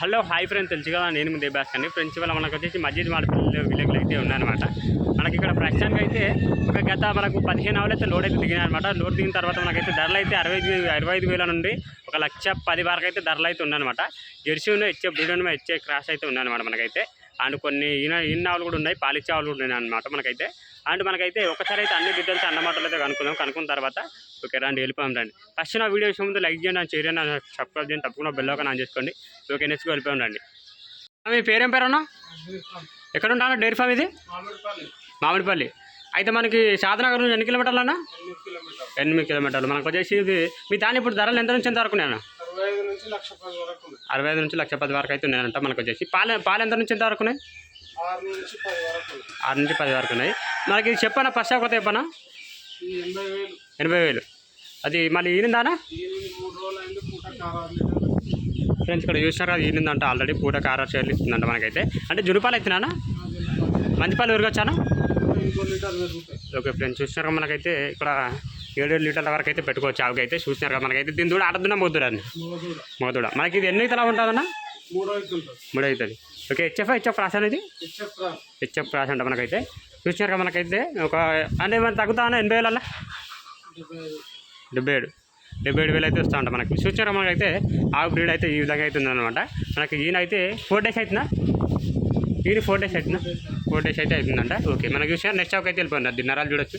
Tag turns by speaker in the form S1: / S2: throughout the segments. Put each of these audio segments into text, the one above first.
S1: Hello hi friends తెలుసు కదా నేను ముందే బ్యాస్ అండి. ఫ్రెండ్స్ ఇవాళ మనకు వచ్చేసి మస్జిద్ మాడపల్లి విలేజ్లో అయితే ఉన్నాయన్నమాట మనకి ఇక్కడ ప్రస్తుతానికి అయితే ఒక గత మనకు పదిహేను అవర్లు అయితే లోడ్ అయితే దిగినాయన్నమాట లోడ్ దిగిన తర్వాత మనకైతే ధరలు అయితే అరవై ఐదు అరవై ఐదు వేల నుండి ఒక లక్ష పది వరకు అయితే ధరలు అయితే ఉన్నాయన్నమాట. జెర్సీ ఉన్న ఇచ్చే బ్రీడ్ ఉన్నాయి ఇచ్చే క్రాస్ అయితే ఉన్నాయన్నమాట మనకైతే. అండ్ కొన్ని ఈన ఈన ఆవులు కూడా ఉన్నాయి పాలిచ్చే ఆవులు కూడా ఉన్నాయి అనమాట మనకైతే. అండ్ మనకైతే ఒకసారి అయితే అన్ని డీటెయిల్స్ అన్నమాటలు అయితే కనుక్కుందాం. కనుక్కున్న తర్వాత ఓకే రండి వెళ్ళిపోదాం రండి. ఫస్ట్ నా వీడియో విషయం ముందు లైక్ చేయండి షేర్ చేయండి సబ్స్క్రైబ్ చేయండి తప్పకుండా బెల్ ఒక ఆన్ చేసుకోండి. ఓకే నెక్స్ట్ వెళ్ళిపోయాం రండి. మీ పేరేం పేరన్నా ఎక్కడ ఉంటాను డైరీ ఫామ్ ఇది? మామిడిపల్లి. అయితే మనకి షాదనగర్ నుంచి ఎన్ని కిలోమీటర్లు అన్న? ఎనిమిది కిలోమీటర్లు. మనకు వచ్చేసి ఇది మీ దాని ఇప్పుడు ధరలు ఎంత నుంచి ఎంత వరకు నేను
S2: అరవై ఐదు నుంచి లక్ష పది వరకు
S1: అయితే ఉన్నాయంట మనకు వచ్చేసి. పాలు పాలు ఎంత నుంచి ఎంత వరకు ఉన్నాయి?
S2: ఆరు నుంచి పది వరకు
S1: ఉన్నాయి. మనకి ఇది చెప్పనా? ఫస్ట్ కొత్త చెప్పనా?
S2: ఎనభై వేలు.
S1: అది మళ్ళీ ఈనిందానా? ఫ్రెండ్స్ ఇక్కడ చూసినారు అది ఈనిందంట ఆల్రెడీ. పూట కార షేర్లు ఇస్తుందంట మనకైతే. అంటే జునుపాలు ఎత్తినానా? మంచి పాలు పెరగచ్చానా
S2: ఇంకో లీటర్ పెరుగుతాయి
S1: ఓకే ఫ్రెండ్స్ చూసినారు మనకైతే. ఇక్కడ ఏడు ఏడు లీటర్ల వరకు అయితే పెట్టుకోవచ్చు ఆవుకి అయితే చూసినారు కదా మనకైతే. దీని దూడ ఆడదున్నా మోదుడా అని
S2: మూడు
S1: మోదుడ. మనకి ఇది ఎన్ని తలా ఉంటుందన్న
S2: మూడు
S1: అవుతుంది ఓకే హెచ్ఎఫ్ హెచ్ఎఫ్ రాస్ అనేది?
S2: ఇచ్చేప్రా
S1: హెచ్ఎఫ్ రాస్ అంట మనకైతే. చూసినారు కదా మనకైతే? ఒక అంటే ఏమైనా తగ్గుతా ఎనభై వేల
S2: డెబ్బై
S1: ఏడు. డెబ్బై ఏడు వేలు అయితే వస్తూ ఉంటాయి మనకి. చూసినారా మనకైతే? ఆవు బ్రీడ్ అయితే ఈ విధంగా అవుతుంది అనమాట మనకి ఈయన అయితే ఫోర్ డేస్ అవుతుందా ఈయన ఫోర్ డేస్ అవుతుందా ఫోర్ డేస్ అయితే అవుతుందంట ఓకే మనకి చూసినా నెక్స్ట్ షాప్ అయితే వెళ్ళిపోయింది అది నరాలు చూడొచ్చు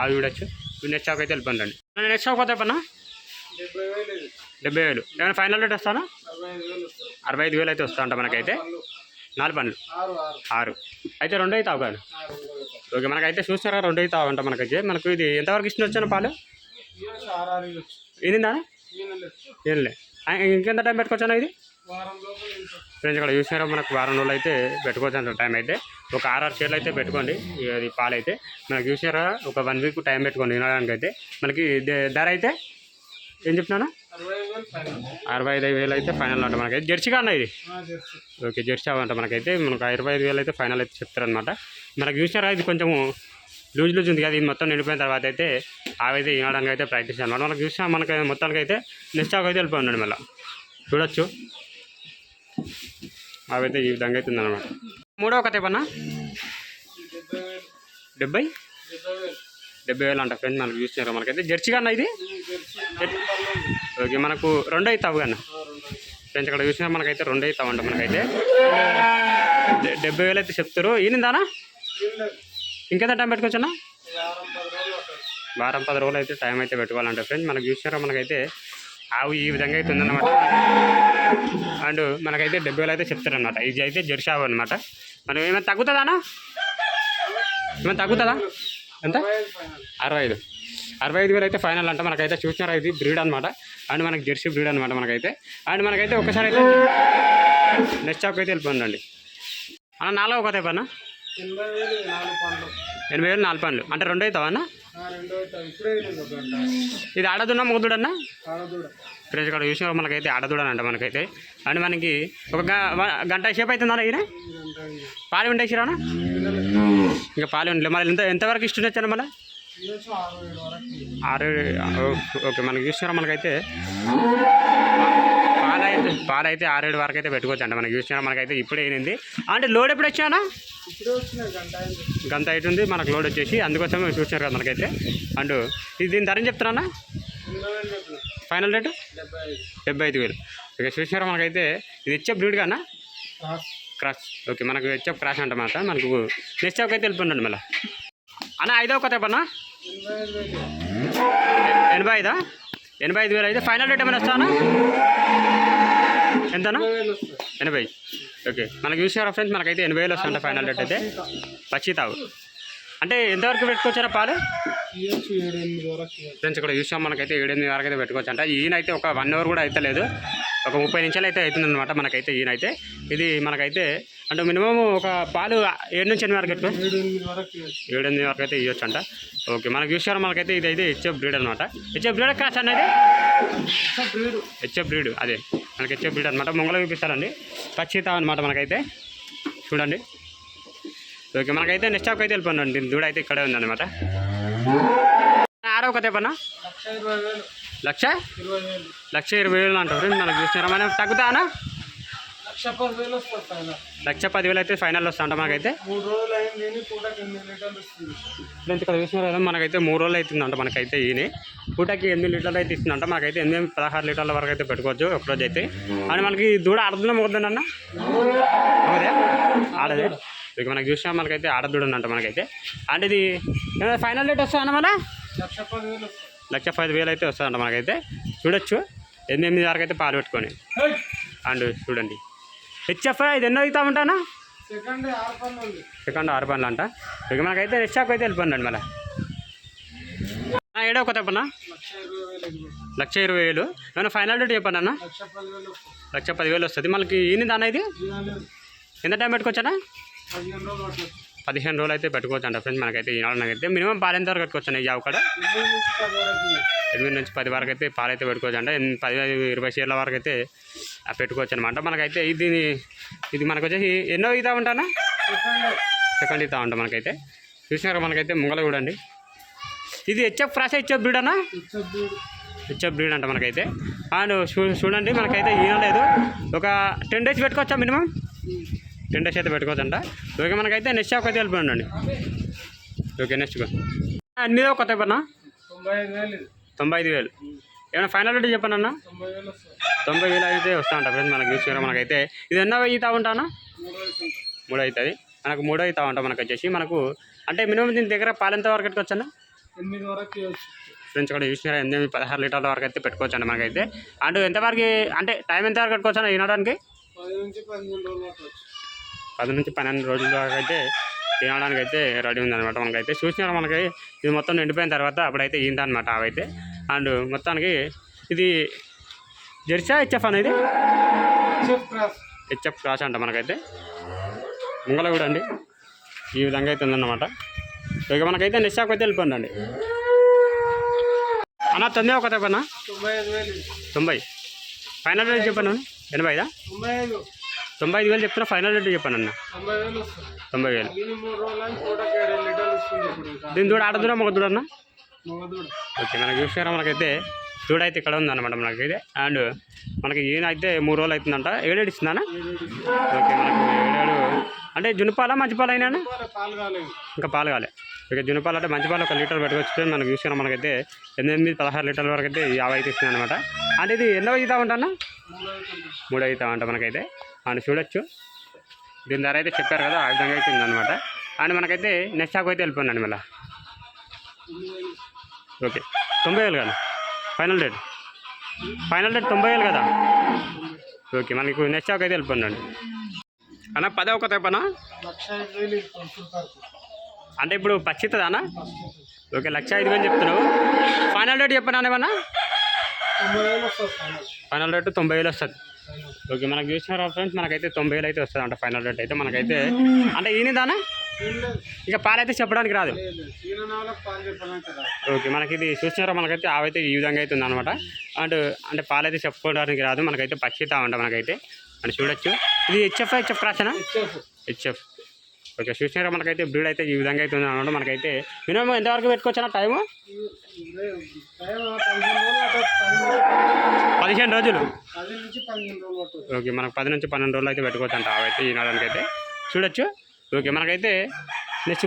S1: ఆవు చూడొచ్చు. నెక్స్ట్ షాప్ అయితే వెళ్ళిపోయిందండి నెక్స్ట్ షాప్ కొత్త పన్నా
S2: డెబ్బై వేలు.
S1: ఏమైనా ఫైనల్ రేట్ వస్తానా?
S2: అరవై ఐదు వేలు
S1: అయితే వస్తూ ఉంటా మనకైతే. నాలుగు పనులు
S2: ఆరు.
S1: అయితే రెండు అయితే అవగాను ఓకే మనకైతే చూస్తారా? రెండు అయితే అవంట మనకైతే. మనకు ఇది ఎంతవరకు ఇష్టం వచ్చాను పాలు?
S2: ఇవ్వచ్చు ఆరు ఆరు ఇవ్వచ్చు
S1: ఈనిందా
S2: ఈయన లేదు
S1: ఏం ఇంకెంత టైం పెట్టుకోవచ్చాను ఇది? ఫ్రెండ్స్ ఇక్కడ చూసినారా మనకు వారం రోజులు అయితే పెట్టుకోవచ్చు టైం అయితే. ఒక ఆరు షేర్లు అయితే పెట్టుకోండి అది పాలు అయితే. మనకు చూసినారా ఒక వన్ వీక్ టైం పెట్టుకోండి వినడానికి అయితే. మనకి ధర అయితే ఏం చెప్తున్నాను?
S2: అరవై ఐదు వేలు
S1: అయితే ఫైనల్ అంట మనకైతే. జెర్సీగా అన్న ఇది?
S2: జెర్సీ.
S1: ఓకే జెర్సీ అవంట మనకైతే. మనకు ఇరవై ఐదు వేలు అయితే ఫైనల్ అయితే చెప్తారనమాట మనకు చూసినారా? ఇది కొంచెం లూజ్ లూజ్ ఉంది కదా ఇది మొత్తం నిండిపోయిన తర్వాత అయితే ఆవైతే వినడానికి అయితే ప్రాక్టీస్ అనమాట మనకు చూసినా మనకి మొత్తానికి అయితే నెక్స్ట్ ఆకు అయితే వెళ్ళిపోయిందండి మళ్ళీ. చూడొచ్చు. అవైతే ఈ విధంగా అయితే ఉందన్నమాట. మూడో కథ ఏమన్నా
S2: డెబ్బై?
S1: డెబ్బై
S2: వేలు
S1: అంట ఫ్రెండ్ మనకు చూసినారు? మనకైతే
S2: జెర్సీ కన్నా ఇది?
S1: ఓకే మనకు రెండు అవుతావు కన్నా. ఫ్రెండ్స్ ఇక్కడ చూసినా మనకైతే రెండు అవుతామంట మనకైతే. డెబ్బై వేలు అయితే చెప్తారు. ఈయనందానా ఇంకెంత టైం పెట్టుకోవచ్చన్నా?
S2: వారం పది రోజులు
S1: అయితే టైం అయితే పెట్టుకోవాలంటే ఫ్రెండ్స్ మనకు చూసినారా మనకైతే ఆవు ఈ విధంగా అయితే ఉందన్నమాట. అండ్ మనకైతే డెబ్బై వేలు అయితే చెప్తారనమాట ఇది అయితే జెర్సీ ఆవు అనమాట మనం ఏమైనా తగ్గుతుందానా ఏమైనా తగ్గుతుందా? ఎంత?
S2: అరవై ఐదు.
S1: అరవై ఐదు వేలు అయితే ఫైనల్ అంటే. మనకైతే చూసినారా ఇది బ్రీడ్ అనమాట అండ్ మనకి జెర్సీ బ్రీడ్ అనమాట మనకైతే. అండ్ మనకైతే ఒకసారి అయితే నెక్స్ట్ షాప్కి అయితే వెళ్ళిపోండి అన్న నాలుగో ఒకతే పన్నా
S2: ఎనభై వేలు నాలుగు
S1: పనులు అంటే రెండు అవుతావా అన్న?
S2: ఇది
S1: ఆడదున్నా మొగుదుడన్నా?
S2: ఆడదూడ.
S1: ఫ్రెండ్స్ ఇక్కడ చూసిన మనకైతే ఆడదూడనంట మనకైతే. అండ్ మనకి ఒక గంట సేపు అవుతుందా ఈయన. పాలు
S2: పిల్లలు
S1: ఇంకా పాలు ఉండలే మళ్ళీ ఎంత ఎంతవరకు ఇష్టం వచ్చాను మళ్ళీ?
S2: ఆరు
S1: ఓకే. మనకి చూసినారా మనకైతే? పాలు అయితే ఆరేడు వరకు అయితే పెట్టుకోవచ్చు అంట మనకి చూసినారా మనకైతే ఇప్పుడే అయినది అంటే లోడ్ ఎప్పుడు వచ్చానా
S2: గంట
S1: అవుతుంది మనకు లోడ్ వచ్చేసి అందుకోసమే చూసినారు కదా మనకైతే. అండ్ ఇది దీని ధర చెప్తున్నానా? Final rate?
S2: డెబ్బై ఐదు
S1: వేలు. ఓకే చూసినారా మనకైతే? ఇది ఇచ్చే బ్రీడ్ కన్నా
S2: క్రాస్.
S1: ఓకే మనకు హెచ్ఎఫ్ క్రాస్ అంటమాట మనకు నెక్స్ట్ షాప్కి అయితే వెళ్ళిపోండి మళ్ళీ. అన్న ఐదో కొత్త పన్నా
S2: ఎనభై ఐదా?
S1: ఎనభై ఐదు వేలు అయితే ఫైనల్ రేట్ ఏమైనా వస్తానా? ఎంతనా?
S2: ఎనభై
S1: ఓకే. మనకు చూసారా ఫ్రెండ్స్ మనకైతే ఎనభై వేలు వస్తుంట ఫైనల్ రేట్ అయితే. పచ్చి తావు అంటే ఎంతవరకు పెట్టుకోవచ్చారా పాలు? ఫ్రెండ్స్ ఇక్కడ చూసాం మనకైతే ఏడెనిమిది వరకు అయితే పెట్టుకోవచ్చు అంట ఈయన అయితే ఒక వన్ అవర్ కూడా అయితే లేదు. ఒక ముప్పై నిమిషాలు అయితే అవుతుందన్నమాట మనకైతే ఈయన అయితే ఇది మనకైతే అంటే మినిమం ఒక పాలు ఏడు నుంచి ఎనిమిది వరకు
S2: ఏడు ఎనిమిది వరకు ఇవ్వచ్చు
S1: ఏడెనిమిది వరకు అయితే ఇవ్వచ్చు అంట ఓకే. మనకు చూసారు మనకైతే ఇది అయితే హెచ్ఎఫ్ బ్రీడ్ అనమాట హెచ్ఎఫ్ బ్రీడ్ క్రాస్ అనేది హెచ్ఎఫ్ బ్రీడ్ అదే. మనకి హెచ్ఎఫ్ బ్రీడ్ అనమాట మొంగలు చూపిస్తారండి. పచ్చిత అనమాట మనకైతే. చూడండి. ఓకే మనకైతే నెక్స్ట్ స్టాప్ అయితే వెళ్ళిపోండి దీని దూడ అయితే ఇక్కడే ఉందన్నమాట. ఆరో కథ పన్నా
S2: లక్ష?
S1: లక్ష
S2: ఇరవై వేలు.
S1: లక్ష ఇరవై వేలు అంటారు. మనకు చూసినారా? మనం తగ్గుతానా?
S2: లక్ష పదివేలు
S1: అయితే ఫైనల్ వస్తుంట మనకైతే
S2: మూడు రోజులు అయింది
S1: ఫ్రెండ్స్ ఇక్కడ చూసినారు కదా మనకైతే మూడు రోజులు అవుతుందంట మనకైతే ఈయన. పూటకి ఎనిమిది లీటర్లు అయితే ఇస్తుందంట. మనకైతే ఎనిమిది పదహారు లీటర్ల వరకు అయితే పెట్టుకోవచ్చు ఒకరోజు అయితే. అని మనకి దూడ ఆడదున్నా మొగద్దనన్న అవుదే ఆడదే. ఇక మనకి చూసినా మనకైతే ఆడదూడ అంట మనకైతే. అంటే ఇది ఫైనల్ రేట్ వస్తుందన్న మన
S2: లక్ష
S1: పది వేలు అయితే వస్తుందంట మనకైతే. చూడొచ్చు. ఎనిమిది ఎనిమిది వరకు అయితే పాలు పెట్టుకొని. అండ్ చూడండి. హెచ్ఎఫ్ ఇది ఎన్నో ఉంటానా?
S2: సెకండ్ ఆరు పనులు.
S1: అంట. ఇక మనకైతే షాప్ అయితే వెళ్ళిపోండి మళ్ళీ. ఏడో కొత్త చెప్పన్నా
S2: లక్ష ఇరవై వేలు
S1: ఏమైనా ఫైనల్ రేట్ చెప్పండి అన్న.
S2: లక్ష పదివేలు వస్తుంది.
S1: మనకి ఈయన దాని ఇది? ఎంత టైం పెట్టుకోవచ్చా
S2: పదిహేను రోజులు
S1: అయితే పెట్టుకోవచ్చు అంట ఫ్రెండ్స్ మనకైతే ఈనాడు నాకైతే. మినిమం పాలు ఎంత వరకు పెట్టుకోవచ్చు ఈ ఆవు కాడ?
S2: ఎనిమిది నుంచి పది వరకు
S1: అయితే పాలు అయితే పెట్టుకోవచ్చు అంటే పది ఇరవై షేర్ల వరకు అయితే ఆ పెట్టుకోవచ్చు అనమాట మనకైతే ఇది ఇది మనకు వచ్చేసి ఎన్నో ఇదా ఉంటానా?
S2: సెకండ్
S1: ఇదా ఉంటాం మనకైతే. చూసినారు మనకైతే ముంగల చూడండి ఇది హెచ్ఎఫ్ ఫ్రాష్ హెచ్ఎఫ్ బ్రీడ్ అన్న? హెచ్ఎఫ్ బ్రీడ్ అంట మనకైతే. అండ్ చూ- చూడండి మనకైతే ఈనలేదు ఒక టెన్ డేస్ పెట్టుకోవచ్చా మినిమం? టెన్ డేస్ అయితే పెట్టుకోవచ్చు అంట ఓకే మనకైతే నెక్స్ట్ షాప్ అయితే వెళ్ళిపోండి ఓకే నెక్స్ట్ ఎనిమిదో కొత్త పన్నా
S2: తొంభై ఐదు వేలు.
S1: ఏమైనా ఫైనల్ రేట్ చెప్పండి అన్న.
S2: తొంభై వేలు
S1: అయితే వస్తా ఉంటా ఫ్రెండ్స్ మనకి చూసారా మనకైతే. ఇది ఎన్నో అవుతా ఉంటానా?
S2: మూడు అవుతుంది.
S1: మూడో అవుతుంది మనకు మూడో అవుతా ఉంటాం మనకు వచ్చేసి. మనకు అంటే మినిమం దీని దగ్గర పాలు ఎంత వరకు పెట్టుకోవచ్చా
S2: ఎనిమిది వరకు
S1: ఫ్రెండ్స్ కూడా చూసినారా ఎనిమిది పదహారు లీటర్ల వరకు అయితే పెట్టుకోవచ్చు అండి మనకైతే. అండ్ ఎంతవరకు అంటే టైం ఎంత వరకు పెట్టుకోవచ్చు అన్న వినడానికి
S2: పది నుంచి
S1: పన్నెండు రోజుల వరకు అయితే తినడానికి అయితే రెడీ ఉందన్నమాట మనకైతే. చూసినారా మనకి ఇది మొత్తం నిండిపోయిన తర్వాత అప్పుడైతే ఈందనమాట అవైతే. అండ్ మొత్తానికి ఇది జెర్సా హెచ్ఎఫ్ అనేది హెచ్ఎఫ్ క్రాస్. అంట మనకైతే. ముంగల కూడా అండి. ఈ విధంగా అయితే ఉందన్నమాట. ఇక మనకైతే నిశ్చాకు అయితే వెళ్ళిపోండి అన్న తొంభై ఒక తప్పనా
S2: తొంభై
S1: ఫైనల్ రేట్ చెప్పాను ఎనభై ఐదా.
S2: తొంభై ఐదు
S1: వేలు చెప్తున్నా ఫైనల్ రేట్ చెప్పాను అన్న.
S2: తొంభై వేలు దీని ఇంకా
S1: దీని దూడ ఒక దూడ అన్న? ఓకే మనకి చూసారా మనకైతే దూడ అయితే ఇక్కడ ఉందన్నమాట మనకైతే అండ్ మనకి ఈయన అయితే మూడు రోజులు అవుతుందంట. ఏడేడు ఇస్తుందన్న ఓకే మనకు ఏడేడు. అంటే జునుపాల మంచి పాలు అయినా ఇంకా పాలు కాలే. ఇక జునుపాలు అంటే మంచి పాలు ఒక లీటర్ పెట్టుకొచ్చి మనకు చూసినా మనకైతే ఎనిమిది పదహారు లీటర్ల వరకు అయితే యాభై అయితే ఇస్తుంది అనమాట అంటే ఇది ఎన్నో అవుతా ఉంటానా
S2: మూడు
S1: అవుతా ఉంటా మనకైతే. అండ్ చూడొచ్చు. దీని ధర అయితే చెప్పారు కదా ఆ విధంగా అయితే ఉందన్నమాట. అండ్ మనకైతే నెక్స్ట్ షాక్ అయితే వెళ్ళిపోయిందండి మళ్ళీ. ఓకే తొంభై వేలు కదా? ఫైనల్ రేట్ ఫైనల్ రేట్ తొంభై వేలు కదా? ఓకే మనకు నెక్స్ట్ షాక్ అయితే వెళ్ళిపోయిందండి అన్న పదే ఒక తెప్పనా అంటే ఇప్పుడు పచ్చితుందా అన్న? ఓకే లక్ష ఐదు వేలు చెప్తున్నావు. ఫైనల్ రేట్ చెప్పనా ఏమన్నా
S2: ఫైనల్
S1: రేట్ తొంభై వేలు వస్తుంది. ఓకే మనకు చూసినారా ఫ్రెండ్స్ మనకైతే తొంభై వేలు అయితే వస్తుంది అంట ఫైనల్ రేట్ అయితే. మనకైతే అంటే ఈయన దానా
S2: ఏం లేదు
S1: ఇక పాలైతే చెప్పడానికి రాదు. ఓకే మనకి ఇది చూసినారా? మనకైతే ఆవైతే ఈ విధంగా అయితే ఉందన్నమాట. అండ్ అంటే పాలైతే చెప్పుకోవడానికి రాదు. మనకైతే పచ్చితా ఉంట మనకైతే. అని చూడొచ్చు. ఇది హెచ్ఎఫ్ హెచ్ఎఫ్ క్రాసేనా హెచ్ఎఫ్ ఓకే చూసినారా మనకైతే బ్రీడ్ అయితే ఈ విధంగా అయితే ఉందన్నమాట. మనకైతే మినిమం ఎంతవరకు పెట్టుకోవచ్చా టైము
S2: పదిహేను రోజులు.
S1: ఓకే మనకు పది నుంచి పన్నెండు రోజులు అయితే పెట్టుకోవచ్చు అంట అవైతే ఈనాడానికి అయితే చూడొచ్చు. ఓకే మనకైతే నెక్స్ట్